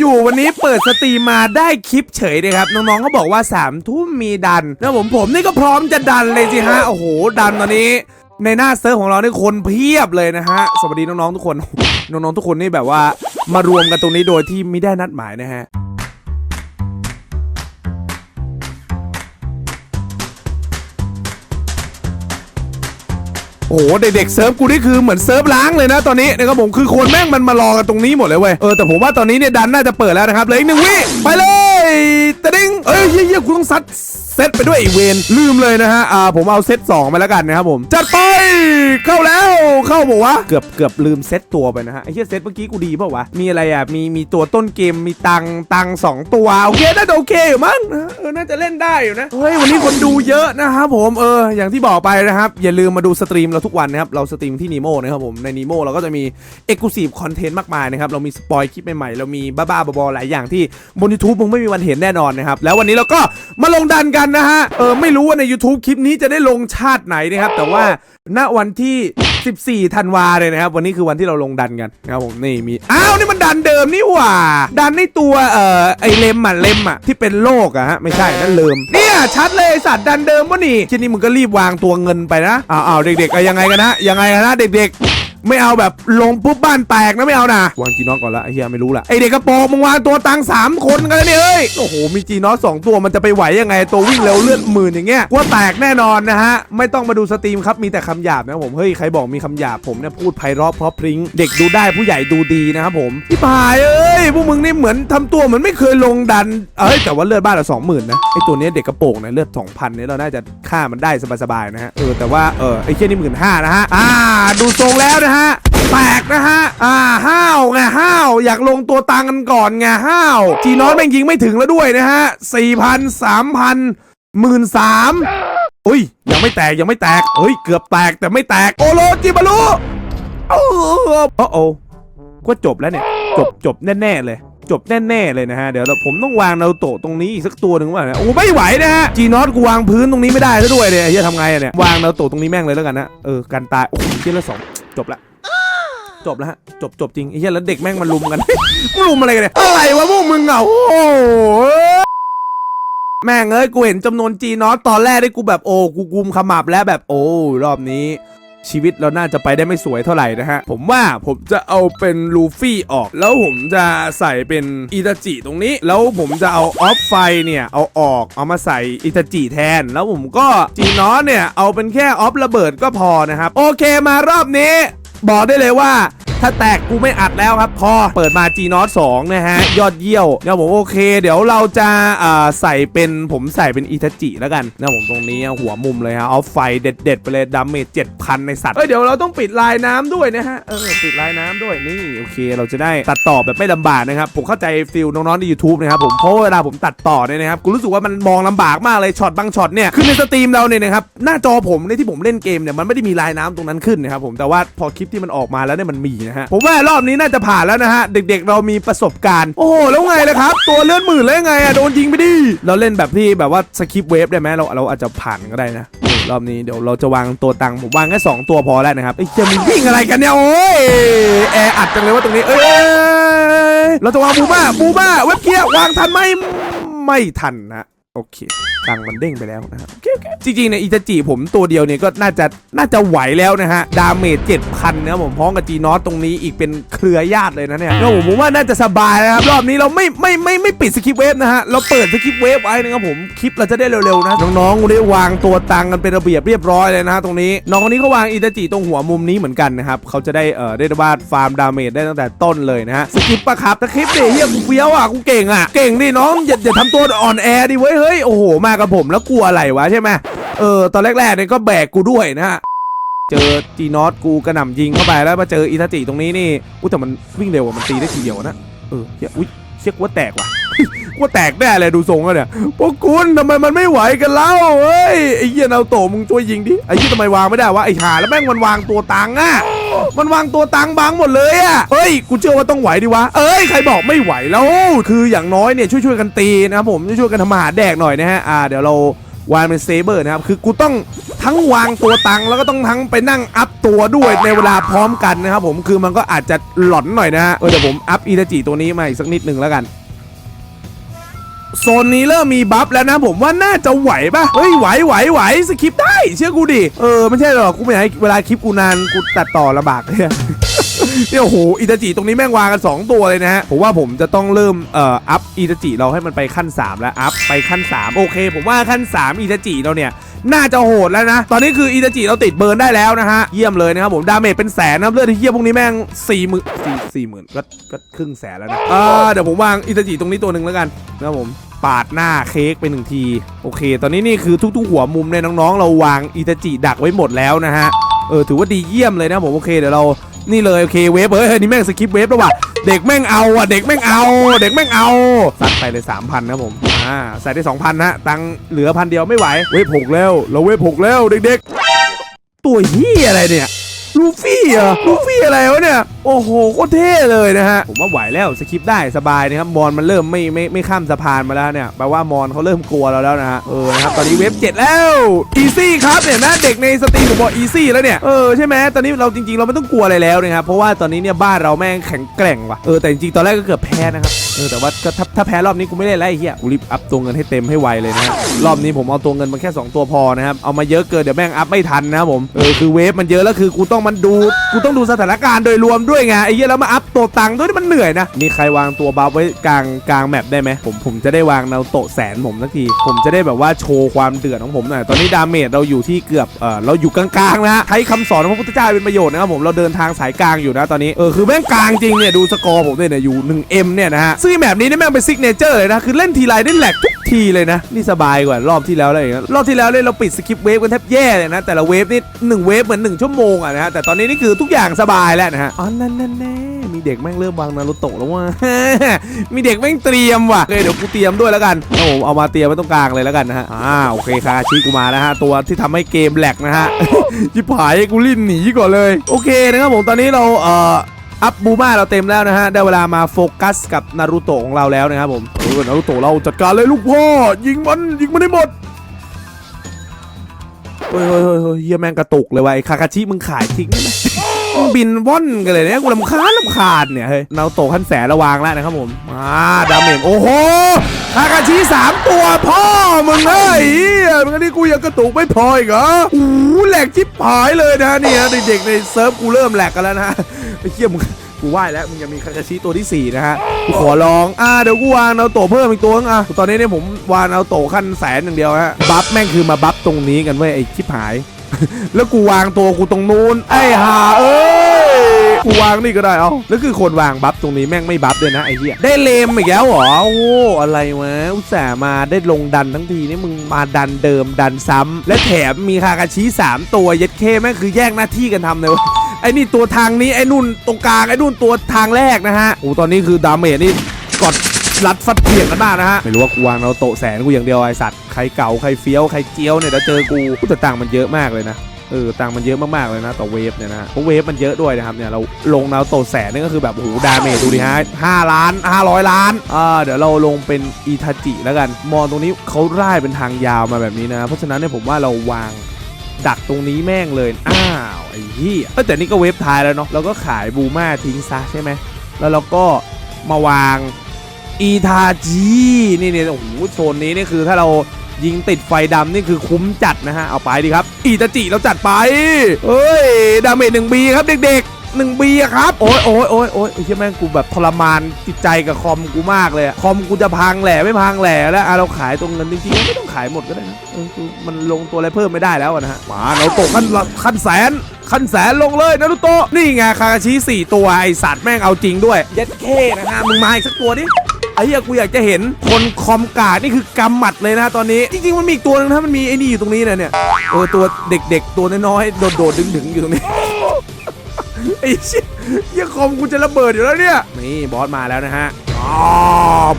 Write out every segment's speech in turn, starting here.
อยู่ๆวันนี้เปิดสตรีมมาได้คลิปเฉยเลยครับ น้องๆก็บอกว่า3ามทุ่มมีดันนะผมผมนี่ก็พร้อมจะดันเลยสิฮะโอ้โหดันตอนนี้ ในหน้าเซิร์ฟของเรานี่คนเพียบเลยนะฮะสวัสดีน้องๆทุกคน น้องๆทุกคนนี่แบบว่ามารวมกันตรงนี้โดยที่ไม่ได้นัดหมายนะฮะ โอ้โหเด็กๆเซิร์ฟกูนี่คือเหมือนเซิร์ฟล้างเลยนะตอนนี้นะครับผมคือคนแม่งมันมารอกันตรงนี้หมดเลยเว้ยเออแต่ผมว่าตอนนี้เนี่ยดันน่าจะเปิดแล้วนะครับเหลืออีกหนึ่งวิไปเลยตะดิ้งเอ้ยเฮียๆกูต้องซัด ซตไปด้วยไอีเวนลืมเลยนะฮะอ่าผมเอาเซตสองไปแล้วกันนะครับผมจัดไปเข้าแล้วเข้าบอกว่าเกือบเกือบลืมเซตตัวไปนะฮะไอ้เฮียเซตเมื่อกี้กูดีเปล่าวะมีอะไรอะมีมีตัวต้นเกมมีตังตังสองตัวโอเคน่าจะโอเคอยู่มั้งเออน่าจะเล่นได้อยู่นะเฮ้ยวันนี้คนดูเยอะนะครับผมเอออย่างที่บอกไปนะครับอย่าลืมมาดูสตรีมเราทุกวันนะครับเราสตรีมที่นีโมนะครับผมในนีโมเราก็จะมีเอ็กซ์คลูซีฟคอนเทนต์มากมายนะครับเรามีสปอยคลิปใหม่ๆเรามีบ้าๆบอๆหลายอย่างที่บน YouTube มึงไม่มีวันเห็นแน่นอนนะครับแล้ววันนี้เราก็มาลงดันกันนะฮะ เออไม่รู้ว่าใน YouTube คลิปนี้จะได้ลงชาติไหนนะครับ แต่ว่าณวันที่ 14ธันวาเลยนะครับ วันนี้คือวันที่เราลงดันกันนะครับผมนี่มี อ้าว นี่มันดันเดิมนี่หว่า ดันในตัวเอ่อไอเลมอะเลมอะที่เป็นโลกอะฮะไม่ใช่นั่นเลิมเนี่ยชัดเลยไอ้สัตว์ดันเดิมวะนี่ทีนี้มึงก็รีบวางตัวเงินไปนะอ้าวเด็กๆอะยังไงกันนะยังไงกันนะเด็กๆ ไม่เอาแบบลงปุ๊บบ้านแตกนะไม่เอานะวางจีนอตก่อนละไอ้เฮียไม่รู้ละไอเด็กกระโปรงมึงวางตัวตังสามคนกันแล้วเนี่ยเอ้ยโอ้โหมีจีนอตสองตัวมันจะไปไหวยังไงตัววิ่งเร็วเลือดหมื่นอย่างเงี้ยว่าแตกแน่นอนนะฮะไม่ต้องมาดูสตรีมครับมีแต่คำหยาบนะผมเฮ้ยใครบอกมีคำหยาบผมเนี่ยพูดไพเราะเพราะพริ้งเด็กดูได้ผู้ใหญ่ดูดีนะครับผมพี่พายเอ้ยพวกมึงนี่เหมือนทำตัวเหมือนไม่เคยลงดันเอ้ยแต่ว่าเลือดบ้านเราสองหมื่นนะไอตัวเนี้ยเด็กกระโปรงเนี่ยเลือดสองพันเนี่ยเราน่าจะฆ่ามันได้สบายๆนะฮะเออแต่ว่าเออไอ้เชี่ยนี่หมื่นห้านะฮะอ่าดูทรงแล้วนะฮะ แตกนะฮะ อ่าห้าวไงห้าวอยากลงตัวตังกันก่อนไงห้าวจีนอสแม่งยิงไม่ถึงแล้วด้วยนะฮะสี่พันสามพันหมื่นสามอุ้ยยังไม่แตกยังไม่แตกเฮ้ยเกือบแตกแต่ไม่แตกโอโลจิบารุโอ้โอ้โอ้ก็จบแล้วเนี่ย จบจบแน่ๆเลยจบแน่ๆเลยนะฮะ เดี๋ยวเราผมต้องวางนาโตะตรงนี้อีกสักตัวหนึ่งว่าโอ้ไม่ไหวนะฮะจีนอสกูวางพื้นตรงนี้ไม่ได้ซะด้วยเนี่ยไอ้เฮียทำไงอะเนี่ย วางนาโตะตรงนี้แม่งเลยแล้วกันนะ เออ กันตาย โอ้โหเฮียละสอง จบละจบแล้วฮะจบจบจริงไอ้เหี้ยแล้วเด็กแม่งมันลุมกัน มึงลุมอะไรกันเนี่ยอะไรวะพวกมึงอะโอ้โหแม่งเอ้ยกูเห็นจำนวนจีนอตตอนแรกได้กูแบบโอ้กูกุมขมับแล้วแบบโอ้รอบนี้ ชีวิตเราน่าจะไปได้ไม่สวยเท่าไหร่นะฮะ ผมว่าผมจะเอาเป็นลูฟี่ออก แล้วผมจะใส่เป็นอิตาจิตรงนี้ แล้วผมจะเอาออฟไฟเนี่ยเอาออกเอามาใส่อิตาจิแทน แล้วผมก็จีนอสเนี่ยเอาเป็นแค่ออฟระเบิดก็พอนะครับ โอเคมารอบนี้ บอกได้เลยว่า ถ้าแตกกูไม่อัดแล้วครับพอเปิดมา G n o t 2นะฮะ ยอดเยี่ยวนะผมโอเค เดี๋ยวเราจะอ่าใส่เป็นผมใส่เป็นอิทาจิแล้วกันนะผมตรงนี้หัวมุมเลยฮะเอาไฟเด็ดๆไปเลยดาเมจ7,000ในสัตว์เอ้ยเดี๋ยวเราต้องปิดลายน้ำด้วยนะฮะเออปิดลายน้ำด้วยนี่โอเค เราจะได้ตัดต่อแบบไม่ลำบากนะครับผมเข้าใจฟิลน้องๆใน YouTube นะครับผมเพราะเวลาผมตัดต่อเนี่ยนะครับกูรู้สึกว่ามันมองลำบากมากเลยช็อตบางช็อตเนี่ยคือในสตรีมเราเนี่ยนะครับหน้าจอผมในที่ผมเล่นเกมเนี่ยมันไม่ได้มีลายน้ำตรงนั้นขึ้นนะครับผมแต่ว่าพอคลิปที่มันออกมาแล้วเนี่ยมันมีนะฮะผมว่ารอบนี้น่าจะผ่านแล้วนะฮะ เด็กๆ เรามีประสบการณ์ โอ้โหแล้วไงล่ะครับ ตัวเลื่อนหมื่นแล้วไงอะโดนยิงไปดิเราเล่นแบบที่แบบว่าสคิปเวฟได้ไหมเราเราอาจจะผ่านก็ได้นะรอบนี้เดี๋ยวเราจะวางตัวตังค์ผมวางแค่สองตัวพอแล้วนะครับไอ้เจะมีวิ่งอะไรกันเนี่ยโอ้ยแออัดจังเลยว่าตรงนี้เอ้ยเราจะวางบูบ้าบูบ้าเว็บเกียร์วางทันไหมไม่ทันนะโอเค ตังค์มันเด้งไปแล้วนะครับโอเคโอเคจริงๆเนี่ยอิตาจิผมตัวเดียวเนี่ยก็น่าจะน่าจะไหวแล้วนะฮะดาเมจ7,000นะครับผมพร้อมกับจีนอตตรงนี้อีกเป็นเครือญาติเลยนะเนี่ยแล้วผมผมว่าน่าจะสบายนะครับรอบนี้เราไม่ไม่ไม่ไม่ปิดสคริปต์เวฟนะฮะเราเปิดสคริปต์เวฟไว้นะครับผมคลิปเราจะได้เร็วๆนะน้องๆได้วางตัวตังกันเป็นระเบียบเรียบร้อยเลยนะฮะตรงนี้น้องคนนี้เขาวางอิตาจิตรงหัวมุมนี้เหมือนกันนะครับเขาจะได้เอ่อได้วาดฟาร์มดาเมจได้ตั้งแต่ต้นเลยนะฮะสคริปต์ปะครับสคริปต์ดิเฮียกูเฟี้ยวอะกูเก่งอะเก่งดิน้องอย่าอย่าทำตัวอ่อนแอดิเว้ยเฮ้ยโอ้โหมากับผมแล้วกลัวอะไรวะใช่ไหมเออตอนแรกๆเนี่ยก็แบกกูด้วยนะฮะเจอจีนอตกูกระหน่ำยิงเข้าไปแล้วมาเจออิตาจิตรงนี้นี่อุ้ยแต่มันวิ่งเร็วอะมันตีได้ทีเดียวนะเออเหี้ยอุ้ยเชี่ยกว่าแตกว่ะกว่าแตกแน่เลยดูทรงแล้วเนี่ยพวกคุณทำไมมันไม่ไหวกันแล้วเฮ้ยไอ้เหี้ยเอาโตมึงช่วยยิงดิไอ้เหี้ยทำไมวางไม่ได้วะไอ้หาแล้วแม่งมันวางตัวตังอะ มันวางตัวตังบังหมดเลยอะเฮ้ย กูเชื่อว่าต้องไหวดิวะ เอ้ย ใครบอกไม่ไหวแล้ว คืออย่างน้อยเนี่ยช่วยๆกันตีนะครับผม ช่วยๆกันทำมาหาแดกหน่อยนะฮะ อ่า เดี๋ยวเราวางเป็นเซเบอร์นะครับ คือกูต้องทั้งวางตัวตังแล้วก็ต้องทั้งไปนั่งอัพตัวด้วยในเวลาพร้อมกันนะครับผม คือมันก็อาจจะหลอนหน่อยนะฮะ เออเดี๋ยวผมอัพอิตาจิตัวนี้มาอีกสักนิดหนึ่งแล้วกัน โซนนี้เริ่มมีบัฟแล้วนะผมว่าน่าจะไหวปะเฮ้ยไหวไหวไหวสคริปได้ เชื่อกูดิ เออ ไม่ใช่หรอกกูไม่อยากให้เวลาคลิปกูนานกูตัดต่อลำบากเนี่ยเนี่ยโอ้โหอิตาจิตรงนี้แม่งวางกัน 2 ตัวเลยนะฮะ ผมว่าผมจะต้องเริ่มเอ่ออัพอิตาจิเราให้มันไปขั้น 3 แล้วอัพไปขั้น 3 โอเค ผมว่าขั้น 3อิตาจิเราเนี่ย น่าจะโหดแล้วนะ ตอนนี้คืออิตาจิเราติดเบิร์นได้แล้วนะฮะ เยี่ยมเลยนะครับผม ดาเมจเป็นแสนนะเลือดที่เยี่ยพวกนี้แม่งสี่หมื่นสี่สี่หมื่นก็ก็ครึ่งแสนแล้วนะอ่าเดี๋ยวผมวางอิตาจิตรงนี้ตัวหนึ่งแล้วกันนะครับผมปาดหน้าเค้กไปหนึ่งที โอเค ตอนนี้นี่คือทุกๆหัวมุมเนี่ยน้องๆ เราวางอิตาจิดักไว้หมดแล้วนะฮะ เออถือว่าดีเยี่ยมเลยนะผมโอเคเดี๋ยวเรา นี่เลยโอเคเวฟเฮ้ยเฮ้ยนี่แม่งสกิปเวฟแล้วว่ะเด็กแม่งเอาอะเด็กแม่งเอา เด็กแม่งเอาซัดไปเลย3,000นะผมอ่าใส่ได้2,000นะตังเหลือพันเดียวไม่ไหวเวฟหกแล้วเราเวฟหกแล้วเด็กๆตัวเฮียอะไรเนี่ย ลูฟี่เหรอลูฟี่อะไรวะเนี่ย โอ้โหโคตรเท่เลยนะฮะ ผมว่าไหวแล้วสคริปต์ได้สบายนะครับ มอนมันเริ่มไม่ไม่ไม่ข้ามสะพานมาแล้วเนี่ย แปลว่ามอนเขาเริ่มกลัวเราแล้วนะฮะ เออนะครับ ตอนนี้เว็บเจ็ดแล้วอีซี่ครับเนี่ยนะเด็กในสตรีมผมบอกอีซี่แล้วเนี่ย เออใช่ไหมตอนนี้เราจริง ๆ เราไม่ต้องกลัวอะไรแล้วนะครับ เพราะว่าตอนนี้เนี่ยบ้านเราแม่งแข็งแกร่งว่ะ เออแต่จริงๆตอนแรกก็เกือบแพ้นะครับ เออแต่ว่าก็ถ้าถ้าแพ้รอบนี้กูไม่เล่นแล้วไอ้เหี้ยกูรีบอัพตัวเงินให้เต็มให้ไวเลยนะฮะรอบนี้ผมเอาตัวเงินมาแค่ 2 ตัวพอนะครับ เอามาเยอะเกินเดี๋ยวแม่งอัพไม่ทันนะครับผม เออคือเวฟมันเยอะแล้วคือกูต้องมันดูกูต้องดูสถานการณ์โดยรวมด้วยไงไอ้เหี้ยแล้วมาอัพตัวตังค์ด้วยนี่มันเหนื่อยนะมีใครวางตัวบัฟไว้กลางกลางแมปได้ไหมผมผมจะได้วางนาโตะแสนผมสักทีผมจะได้แบบว่าโชว์ความเดือดของผมหน่อยตอนนี้ดาเมจเราอยู่ที่เกือบเออเราอยู่กลางๆนะฮะใช้คำสอนของพระพุทธเจ้าเป็นประโยชน์นะครับผมเราเดินทางสายกลางอยู่นะตอนนี้เออคือแม่งกลางจริงเนี่ยดูสกอร์ผมเนี่ยอยู่ 1M เนี่ยนะฮะซึ่งแบบนี้เนี่ยแม่งเป็นซิกเนเจอร์เลยนะคือเล่นทีไรได้แหลกทุก ทีเลยนะ นี่สบายกว่ารอบที่แล้วเลยนะรอบที่แล้วเนี่ยเราปิดสกิปเวฟกันแทบแย่เลยนะ แต่ละเวฟนี่หนึ่งเวฟเหมือนหนึ่งชั่วโมงอะนะฮะแต่ตอนนี้นี่คือทุกอย่างสบายแล้วนะฮะอ๋อนั่นนั่นแน่มีเด็กแม่งเริ่มวางนารูโตะแล้วว่า มีเด็กแม่งเตรียมว่ะเลยเดี๋ยวกูเตรียมด้วยแล้วกันเอาผมเอามาเตรียมไว้ตรงกลางเลยแล้วกันนะฮะอ่าโอเคคาชิกูมานะฮะตัวที่ทำให้เกมแหลกนะฮะจิบหายกูลิ้นหนีก่อนเลย โอเคนะครับผมตอนนี้เราเอ่อ อัพบูมาเราเต็มแล้วนะฮะ ได้เวลามาโฟกัสกับนารูโตะของเราแล้วนะครับผมเออนารูโตะเราจัดการเลยลูกพ่อ ยิงมัน ยิงมันได้หมดเฮ้ยเฮ้ยเฮ้ยเฮียแม่งกระตุกเลยวะไอ้คาคาชิมึงขายทิ้งได้ไหมมึงบินว่อนกันเลยเนี่ยกูรำคาญรำคาญเนี่ยเฮ้ยนารูโตะขั้นแสนระวางแล้วนะครับผมมาดาเมจโอ้โหคาคาชิสามตัวพ่อมึงเฮ้ยมึงนนี้กูยังกระตุกไม่พออีกเหรอโอ้แหลกชิบหายเลยนะเนี่ยเด็กๆในเซิร์ฟกูเริ่มแหลกกันแล้วนะ ไอ้เหี้ยมึงกูไหว้แล้วมึงยังมีคาคาชิตัวที่ 4 นะฮะกูขอลองอ่าเดี๋ยวกูวางเอาโตเพิ่มอีกตัวนึงอะตอนนี้เนี่ยผมวางเอาโตขั้นแสนอย่างเดียวฮะบัฟแม่งคือมาบัฟตรงนี้กันเว้ยไอ้ชิบหาย แล้วกูวางตัวกูตรงนู้นไอ้ห่าเอ้ยกูวางนี่ก็ได้เอาแล้วคือคนวางบัฟตรงนี้แม่งไม่บัฟด้วยนะไอ้เหี้ยได้เลมอีกแล้วเหรอโอ้อะไรวะอุตส่าห์มาได้ลงดันทั้งทีนี่มึงมาดันเดิมดันซ้ำและแถมมีคาคาชิสามตัวเย็ดเคแม่งคือแย่งหน้าที่กันทำเลยวะ ไอ้นี่ตัวทางนี้ไอ้นุ่นตรงกลางไอ้นุ่นตัวทางแรกนะฮะโอ้ตอนนี้คือดาเมจนี่กดรัดฟัดเพียงกันมากนะฮะ ไม่รู้ว่ากูวางเราโตแสนกูอย่างเดียวไอสัตว์ ใครเก่าใครเฟี้ยวใครเจียวเนี่ยเดี๋ยวเจอกูกูแต่ตังมันเยอะมากเลยนะ เออตังมันเยอะมากๆเลยนะต่อเวฟเนี่ยนะเพราะเวฟมันเยอะด้วยนะครับเนี่ยเราลงเราโตแสนนี่ก็คือแบบโอ้โหดาเมจดูดิฮะห้าล้านห้าร้อยล้านอ่าเดี๋ยวเราลงเป็นอีทาจิแล้วกัน มอนตรงนี้เขาร่เป็นทางยาวมาแบบนี้นะ เพราะฉะนั้นเนี่ยผมว่าเราวาง ดักตรงนี้แม่งเลย อ้าวไอ้เหี้ยแต่นี่ก็เวฟท้ายแล้วเนาะเราก็ขายบูมาทิ้งซะใช่ไหมแล้วเราก็มาวางอีทาจีนี่เนี่ยโอ้โหโซนนี้นี่คือถ้าเรายิงติดไฟดำนี่คือคุ้มจัดนะฮะ เอาไปดีครับ อีตาจิเราจัดไป เฮ้ย ดาเมจหนึ่งบีครับเด็กๆ หนึ่งบีครับ โอ้ยโอ้ยโอ้ยโอ้ยไอ้เหี้ยแม่งกูแบบทรมานจิตใจกับคอมกูมากเลยอะคอมกูจะพังแหล่ไม่พังแหล่แล้วอะเราขายตรงเงินจริงๆไม่ต้องขายหมดก็ได้นะเออคือมันลงตัวอะไรเพิ่มไม่ได้แล้วอะนะฮะมาเราตกขั้นละขั้นแสน ขั้นแสนลงเลยนะทุกโตะนี่ไงคาคาชิสี่ตัวไอสัตว์แม่งเอาจริงด้วยเย็ดเคนะฮะมึงมาอีกสักตัวดิไอ้เหี้ยกูอยากจะเห็นคนคอมกาดนี่คือกำหมัดเลยนะตอนนี้ จริงๆมันมีอีกตัวนึงนะมันมีไอ้นี่อยู่ตรงนี้นะเนี่ยเออตัวเด็กๆ ตัวน้อยๆโดดๆดึงๆอยู่ตรงนี้ ไอ้เชี่ยเหี้ยคอมกูจะระเบิดอยู่แล้วเนี่ย นี่บอสมาแล้วนะฮะ อ๋อ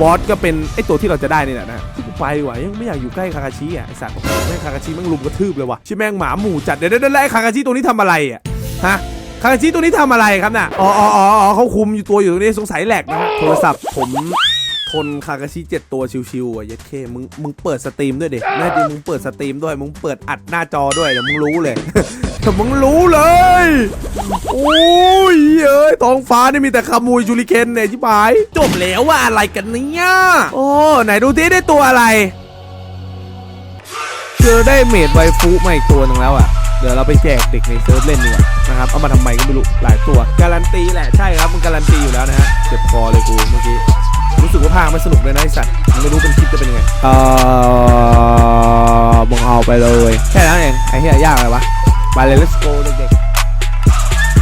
บอสก็เป็นไอตัวที่เราจะได้นี่แหละนะที่กูไปว่ะยังไม่อยากอยู่ใกล้คาคาชิอะไอสัตว์แม่งคาคาชิแม่งลุมกระทืบเลยว่ะชิแม่งหมาหมู่จัดเดี๋ยวเดี๋ยวไอ้คาคาชิตัวนี้ทำอะไรอะฮะคาคาชิตัวนี้ทำอะไรครับน่ะอ๋ออ๋ออ๋อเขาคุมอยู่ตัวอยู่ตรงนี้สงสัยแหลกนะฮะโทรศัพท์ผมทนคากาชิเจ็ดตัวชิวๆอะยัดเคมึงมึงเปิดสตรีมด้วยดิแน่จริงมึงเปิดสตรีมด้วย มึงเปิดอัดหน้าจอด้วยเดี๋ยวมึงรู้เลย เดี๋ยวมึงรู้เลย โอ้ยเอ้ยท้องฟ้านี่มีแต่ขโมูยจูริเคนเนี่ยชิบหาย จบแล้วว่าอะไรกันเนี่ยโอ้ไหนดูที่ได้ตัวอะไร เจอได้เมดไวฟุมาอีกตัวหนึ่งแล้วอะ เดี๋ยวเราไปแจกเด็กในเซิร์ฟเล่นดีกว่านะครับ เอามาทำไมก็ไม่รู้ หลายตัว การันตีแหละ ใช่ครับมันการันตีอยู่แล้วนะฮะ เจ็บคอเลยกูเมื่อกี้ รู้สึกว่าพากมันสนุกเลยนะไอสัตว์มันไม่รู้เป็นคลิปจะเป็นยังไง เออมึงเอาไปเลย แค่นั้นเอง ไอ้เหี้ยยากอะไรวะ Vale, let's go